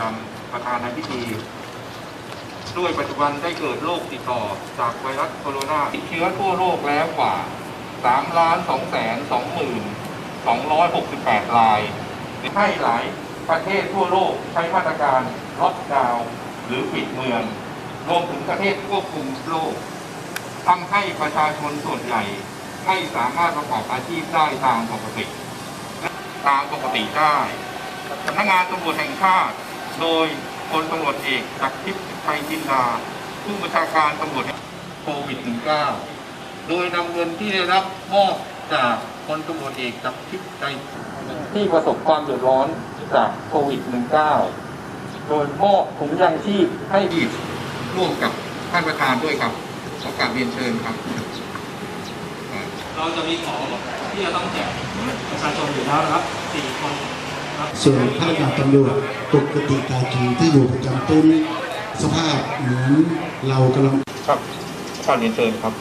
รัมย์ประธานในพิธีด้วยปัจจุบันได้เกิดโรคติดต่อจากไวรัสโคโรนาติดเชื้อทั่วโลกแล้วกว่า3ล้าน2แสน2หมื่น268 ราย ให้หลายประเทศทั่วโลกใช้มาตรการล็อกดาวน์หรือปิดเมือง รวมถึงประเทศควบคุมโรคทำให้ประชาชนส่วนใหญ่ไม่สามารถประกอบอาชีพได้ตามปกติ ตามปกติได้สำนักงานตำรวจแห่งชาติ โดยพลตำรวจเอกจากทิพย์ชัยจินดาผู้บัญชาการตำรวจโควิด -19 โดยนำเงินที่ได้รับมอบจากพลตำรวจเอกจากทิพย์ชัยที่ประสบความเดือดร้อนจากโควิด -19 โดยมอบถุงยางชีพให้ดีร่วมกับท่านประธานด้วยครับขอกราบเรียนเชิญครับ เราจะมีของที่จะต้องแจกประชาชนอยู่แล้วนะครับสี่คน ส่วนพนักงานตำรวจปกติกากีที่อยู่ประจำตุ้นสภาพเหมือนเรากำลังครับท่านเรียนเชิญครับ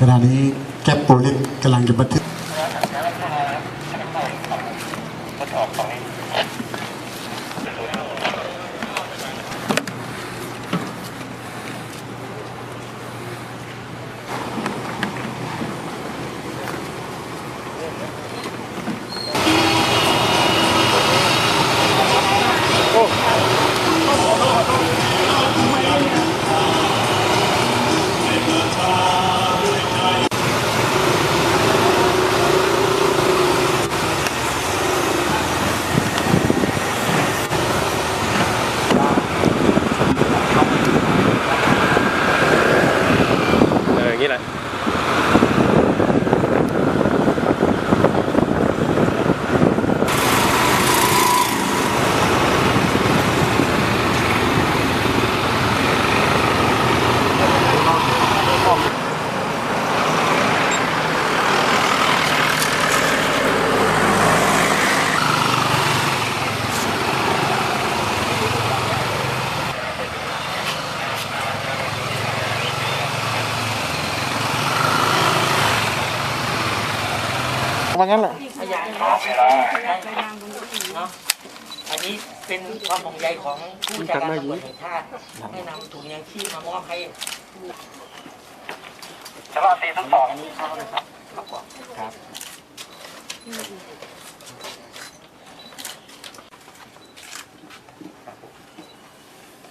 ขณะนี้แก๊ปโปรเล็กกำลังจะบันทึก ขยายครับเนาะอันนี้เป็นความห่วงใยของผู้จัดการตำรวจแห่งชาติให้นำถุงยางชีพมามอบให้ฉบับสี่ทั้งสองอันนี้เขานะครับครับ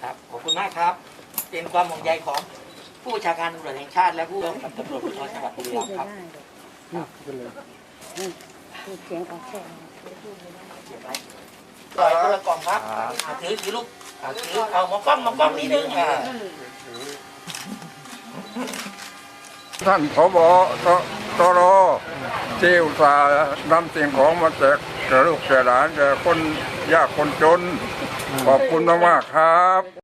ครับ ขอบคุณมากครับ เป็นความห่วงใยของผู้บัญชาการตำรวจแห่งชาติ และผู้กำกับตำรวจภูธรจังหวัดบุรีรัมย์ครับ เสียงออกแค่ปล่อยคนละกล่องครับอ่าถือถือลูกอ่าถือเอามากล้องมากล้องนิดนึงอ่าท่านผบตตรเจ้าสานำสิ่งของมาแจกแก่ลูกแก่หลานแก่คนยากคนจน ขอบคุณมากๆครับ